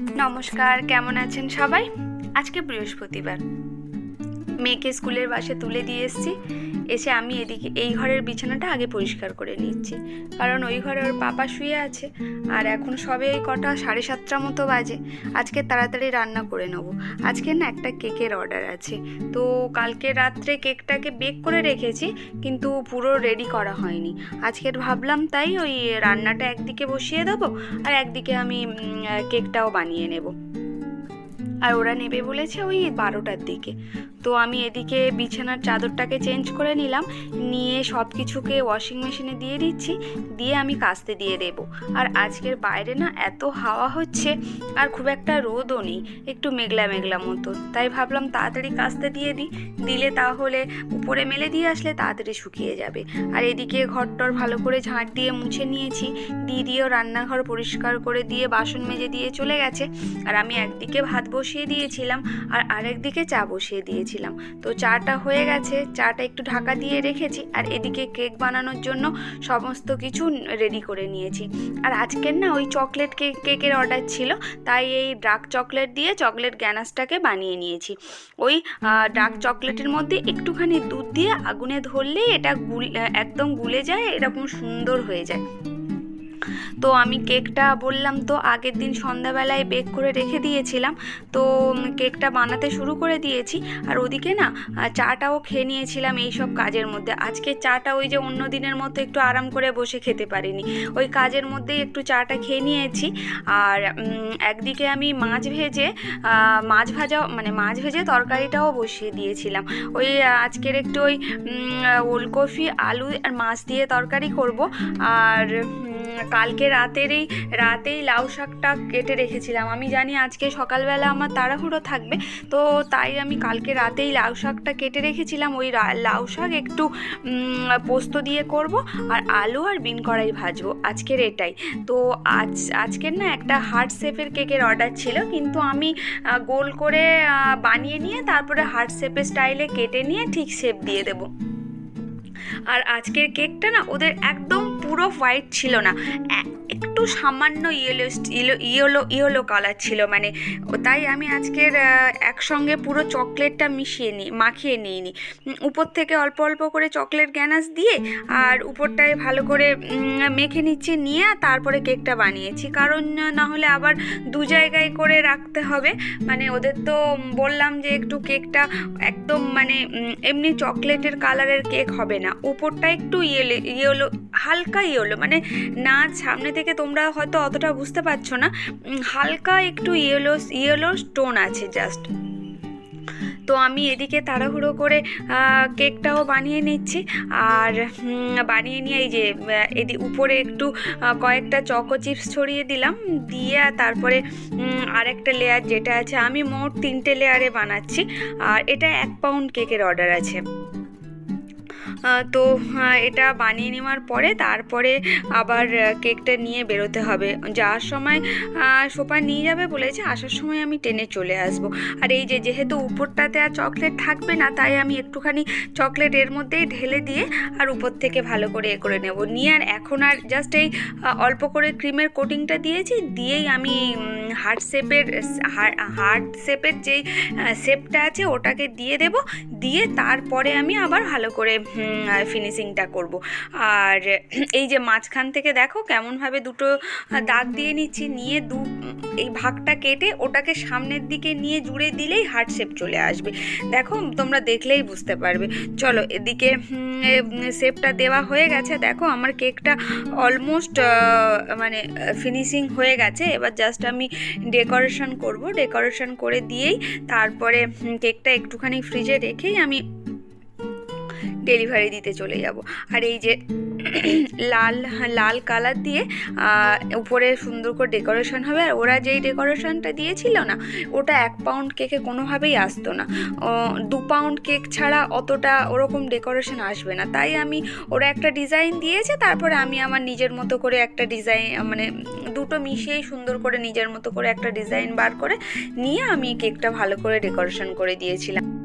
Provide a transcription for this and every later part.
নমস্কার কেমন আছেন সবাই? আজকে বৃহস্পতিবার। মেয়েকে স্কুলের বাসে তুলে দিয়ে এসেছি। এসে আমি এদিকে, এই ঘরের বিছানাটা আগে পরিষ্কার করে নিচ্ছি। কারণ ওই ঘরে ওর পাপা শুয়ে আছে, আর এখন সবে এই কটা সাড়ে সাতটা মতো বাজে। আজকে তাড়াতাড়ি রান্না করে নেব। আজকে না একটা কেকের অর্ডার আছে। তো কালকে রাত্রে কেকটাকে বেক করে রেখেছি, কিন্তু পুরো রেডি করা হয়নি। আজকের ভাবলাম তাই ওই রান্নাটা একদিকে বসিয়ে দেবো, আর একদিকে আমি কেকটাও বানিয়ে নেব। আর ওরা নেবে বলেছে ওই বারোটার দিকে। তো আমি এদিকে বিছানার চাদরটাকে চেঞ্জ করে নিলাম, নিয়ে সব কিছুকে ওয়াশিং মেশিনে দিয়ে দিচ্ছি, দিয়ে আমি কাস্তে দিয়ে দেব। আর আজকের বাইরে না এত হাওয়া হচ্ছে, আর খুব একটা রোদও নেই, একটু মেঘলা মেঘলা মতো তাই ভাবলাম তাড়াতাড়ি কাস্তে দিয়ে দিই, দিলে তাহলে উপরে মেলে দিয়ে আসলে তাড়াতাড়ি শুকিয়ে যাবে। আর এদিকে ঘরটর ভালো করে ঝাঁট দিয়ে মুছে নিয়েছি, দিদিও রান্নাঘর পরিষ্কার করে দিয়ে বাসন মেজে দিয়ে চলে গেছে। আর আমি একদিকে ভাত বসিয়ে দিয়েছিলাম আর আরেকদিকে চা বসিয়ে দিয়েছিলাম। তো চাটা হয়ে গেছে, চাটা একটু ঢাকা দিয়ে রেখেছি আর এদিকে কেক বানানোর জন্য সমস্ত কিছু রেডি করে নিয়েছি। আর আজকের না ওই চকলেট কেক কেকের অর্ডার ছিল, তাই এই ডার্ক চকলেট দিয়ে চকলেট গ্যানাসটাকে বানিয়ে নিয়েছি। ওই ডার্ক চকলেটের মধ্যে একটুখানি দুধ দিয়ে আগুনে ধরলেই এটা গুল, একদম গুলে যায়, এরকম সুন্দর হয়ে যায়। তো আমি কেকটা বললাম তো আগের দিন সন্ধ্যাবেলায় বেক করে রেখে দিয়েছিলাম। তো কেকটা বানাতে শুরু করে দিয়েছি। আর ওদিকে না চাটাও খেয়ে নিয়েছিলাম এই সব কাজের মধ্যে। আজকে চাটা ওই যে অন্য দিনের মতো একটু আরাম করে বসে খেতে পারিনি। ওই কাজের মধ্যেই একটু চাটা খেয়ে নিয়েছি। আর একদিকে আমি মাছ ভেজে মাছ ভাজা মানে মাছ ভেজে তরকারিটাও বসিয়ে দিয়েছিলাম। ওই আজকের একটু ওই ওলকপি, আলু আর মাছ দিয়ে তরকারি করব। আর কালকে রাতেরই রাতেই লাউ শাকটা কেটে রেখেছিলাম। আমি জানি আজকে সকালবেলা আমার তাড়াহুড়ো থাকবে, তো তাই আমি কালকে রাতেই লাউ শাকটা কেটে রেখেছিলাম। ওই লাউ শাক একটু পোস্ত দিয়ে করব আর আলু আর বিন কড়াই ভাজবো আজকের এটাই। তো আজ, আজকের না একটা হার্ট শেপের কেকের অর্ডার ছিল, কিন্তু আমি গোল করে বানিয়ে নিয়ে তারপরে হার্ট শেপের স্টাইলে কেটে নিয়ে ঠিক শেপ দিয়ে দেবো। আর আজকের কেকটা না ওদের একদম পুরো হোয়াইট ছিল না। একটু সামান্য yellow yellow yellow yellow colour ছিল মানে। তাই আমি আজকের একসঙ্গে পুরো চকলেটটা মিশিয়ে নিই মাখিয়ে নিইনি। উম, উপর থেকে অল্প অল্প করে চকলেট গ্যানাস দিয়ে আর উপরটায় ভালো করে মেখে নিচ্ছি নিয়ে তারপরে কেকটা বানিয়েছি। কারণ না হলে আবার দু জায়গায় করে রাখতে হবে। মানে ওদের তো বললাম যে একটু কেকটা একদম মানে এমনি চকলেটের কালারের কেক হবে না। উপরটা একটু ইয়েলো ইয়েলো হালকা ইয়েলো মানে না, সামনে থেকে তোমরা হয়তো অতটা বুঝতে পারছ না। হালকা একটু ইয়েলো ইয়েলো স্টোন আছে জাস্ট তো আমি এদিকে তাড়াহুড়ো করে কেকটাও বানিয়ে নিচ্ছি। আর বানিয়ে নিয়ে এই যে এদি, উপরে একটু কয়েকটা চকো চিপস ছড়িয়ে দিলাম। দিয়ে তারপরে আরেকটা লেয়ার যেটা আছে, আমি মোট তিনটে লেয়ারে বানাচ্ছি। আর এটা এক পাউন্ড কেকের অর্ডার আছে। তো এটা বানিয়ে নেওয়ার পরে তারপরে আবার কেকটা নিয়ে বেরোতে হবে। যাওয়ার সময় সোপার নিয়ে যাবে বলেছে, আসার সময় আমি টেনে চলে আসব। আর এই যে, যেহেতু উপরটাতে আর চকলেট থাকবে না, তাই আমি একটুখানি চকলেট এর মধ্যেই ঢেলে দিয়ে আর উপর থেকে ভালো করে এ করে নেব। নিয়ে আর এখন আর জাস্ট এই অল্প করে ক্রিমের কোটিংটা দিয়েছি, দিয়েই আমি হার্ট শেপের হার্ট শেপের যেই শেপটা আছে ওটাকে দিয়ে দেব। দিয়ে তারপরে আমি আবার ভালো করে ফিনিশিংটা করব। আর এই যে মাঝখান থেকে দেখো কেমনভাবে দুটো দাগ দিয়ে নিচ্ছি। নিয়ে দু এই ভাগটা কেটে ওটাকে সামনের দিকে নিয়ে জুড়ে দিলেই হার্ট শেপ চলে আসবে। দেখো, তোমরা দেখলেই বুঝতে পারবে। চলো, এদিকে শেপটা দেওয়া হয়ে গেছে। দেখো, আমার কেকটা অলমোস্ট মানে ফিনিশিং হয়ে গেছে। এবার জাস্ট আমি ডেকোরেশন করব। ডেকোরেশন করে দিয়েই তারপরে কেকটা একটুখানি ফ্রিজে রেখেই আমি ডেলিভারি দিতে চলে যাব। আর এই যে লাল লাল কালার দিয়ে উপরে সুন্দর করে ডেকোরেশন হবে। আর ওরা যেই ডেকোরেশনটা দিয়েছিল না, ওটা এক পাউন্ড কেকে কোনোভাবেই আসতো না। দু পাউন্ড কেক ছাড়া অতটা ওরকম ডেকোরেশন আসবে না। তাই আমি, ওরা একটা ডিজাইন দিয়েছে, তারপরে আমি আমার নিজের মতো করে একটা ডিজাইন মানে দুটো মিশিয়েই সুন্দর করে নিজের মতো করে একটা ডিজাইন বার করে নিয়ে আমি কেকটা ভালো করে ডেকোরেশন করে দিয়েছিলাম।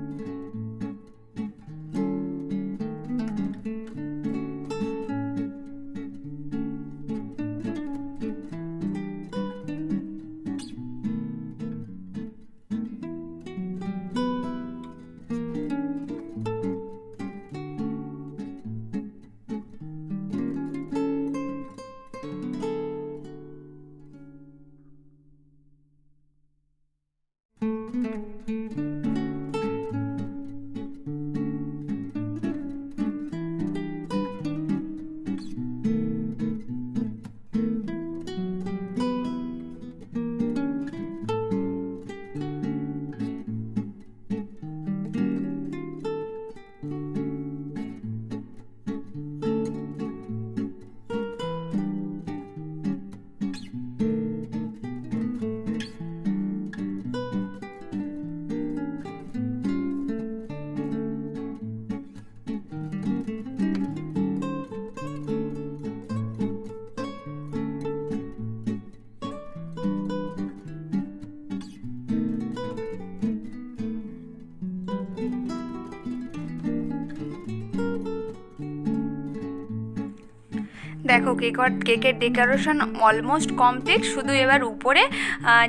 দেখো কেক কেকের ডেকোরেশন অলমোস্ট কমপ্লিট শুধু এবার উপরে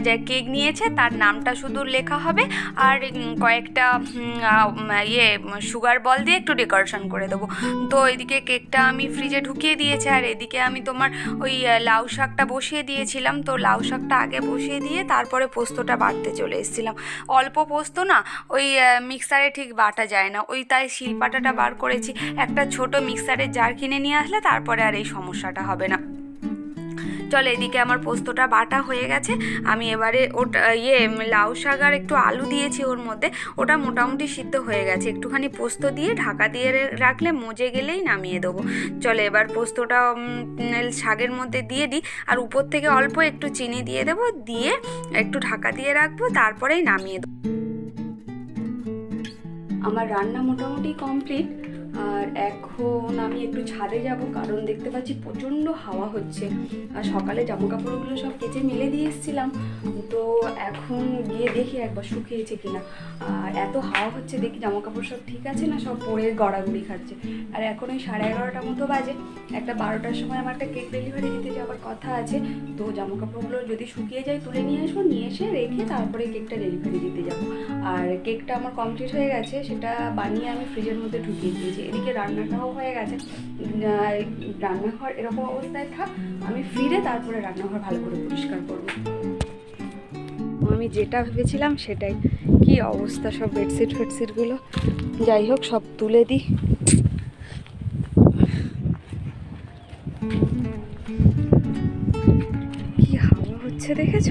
যে কেক নিয়েছে তার নামটা শুধু লেখা হবে। আর কয়েকটা ইয়ে সুগার বল দিয়ে একটু ডেকোরেশন করে দেবো। তো এদিকে কেকটা আমি ফ্রিজে ঢুকিয়ে দিয়েছি, আর এদিকে আমি তোমার ওই লাউ শাকটা বসিয়ে দিয়েছিলাম। তো লাউ শাকটা আগে বসিয়ে দিয়ে তারপরে পোস্তটা বাটতে চলে এসেছিলাম। অল্প পোস্ত না, ওই মিক্সারে ঠিক বাটা যায় না। ওই তাই শিলপাটাটা বার করেছি। একটা ছোট মিক্সারের জার কিনে নিয়ে আসলে তারপরে আর এই সমস্যাটা হবে না। চল এদিকে আমার পোস্তটা বাটা হয়ে গেছে। আমি এবারে ওটা ইয়ে লাউ শাক আর একটু আলু দিয়েছি ওর মধ্যে। ওটা মোটামুটি সিদ্ধ হয়ে গেছে। একটুখানি পোস্ত দিয়ে ঢাকা দিয়ে রাখলে মজে গেলেই নামিয়ে দেবো। চলে এবার পোস্তটা শাকের মধ্যে দিয়ে দিই। আর উপর থেকে অল্প একটু চিনি দিয়ে দেবো। দিয়ে একটু ঢাকা দিয়ে রাখব। তারপরেই নামিয়ে দেবো। আমার রান্না মোটামুটি কমপ্লিট। আর এখন আমি একটু ছাদে যাব, কারণ দেখতে পাচ্ছি প্রচণ্ড হাওয়া হচ্ছে। আর সকালে জামা কাপড়গুলো সব কেচে মেলে দিয়ে এসেছিলাম। তো এখন গিয়ে দেখি একবার শুকিয়েছে কিনা। আর এত হাওয়া হচ্ছে, দেখি জামা কাপড় সব ঠিক আছে না, সব পরে গড়াগড়ি খাচ্ছে। আর এখন ওই সাড়ে এগারোটার মতো বাজে, একটা বারোটার সময় আমার একটা কেক ডেলিভারি দিতে যাওয়ার কথা আছে। তো জামা কাপড়গুলো যদি শুকিয়ে যায়, তুলে নিয়ে আসব, নিয়ে এসে রেখে তারপরে কেকটা ডেলিভারি দিতে যাব। আর কেকটা আমার কমপ্লিট হয়ে গেছে, সেটা বানিয়ে আমি ফ্রিজের মধ্যে ঢুকিয়ে দিয়েছি। এদিকে রান্নাটাও হয়ে গেছে। রান্নাঘর এরকম অবস্থায় থাক, আমি ফিরে তারপরে রান্নাঘর ভালো করে পরিষ্কার করব। আমি যেটা ভেবেছিলাম সেটাই। কি অবস্থা সব বেডশিট ফেডশিটগুলো? যাই হোক, সব তুলে দিই। কি হাওয়া হচ্ছে দেখেছ?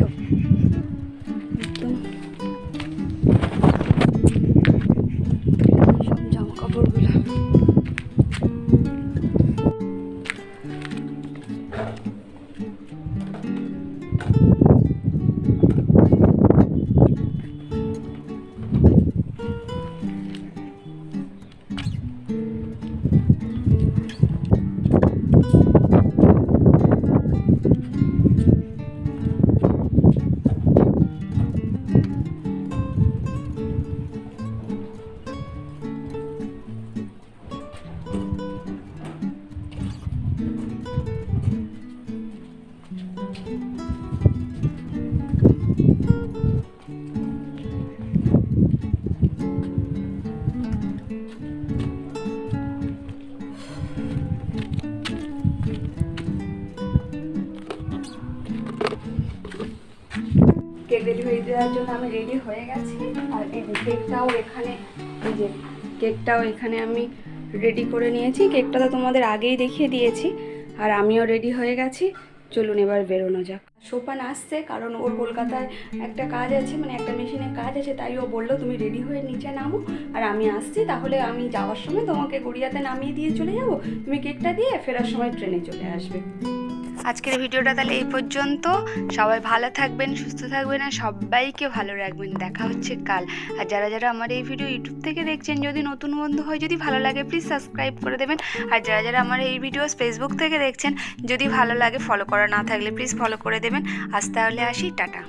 ডেলিভারি দেওয়ার জন্য আমি রেডি হয়ে গেছি। আর এই কেকটাও এখানে, এই যে কেকটাও এখানে আমি রেডি করে নিয়েছি। কেকটা তো তোমাদের আগেই দেখিয়ে দিয়েছি, আর আমিও রেডি হয়ে গেছি। চলুন এবার বেরোনো যাক। সোপান আসছে, কারণ ওর কলকাতায় একটা কাজ আছে মানে একটা মেশিনে কাজ আছে, তাই ও বলল, তুমি রেডি হয়ে নিচে নামো, আর আমি আসছি, তাহলে আমি যাওয়ার সময় তোমাকে গড়িয়াতে নামিয়ে দিয়ে চলে যাব। তুমি কেকটা দিয়ে ফেরার সময় ট্রেনে চলে আসবে। আজকের ভিডিওটা তাহলে এই পর্যন্ত। সবাই ভালো থাকবেন, সুস্থ থাকবেন আর সবাইকে ভালো রাখবেন। দেখা হচ্ছে কাল। আর যারা যারা আমার এই ভিডিও ইউটিউব থেকে দেখছেন, যদি নতুন বন্ধু হয়, যদি ভালো লাগে প্লিজ সাবস্ক্রাইব করে দেবেন। আর যারা যারা আমার এই ভিডিও ফেসবুক থেকে দেখছেন, যদি ভালো লাগে ফলো করা না থাকলে প্লিজ ফলো করে দেবেন। আজ তাহলে আসি, টাটা।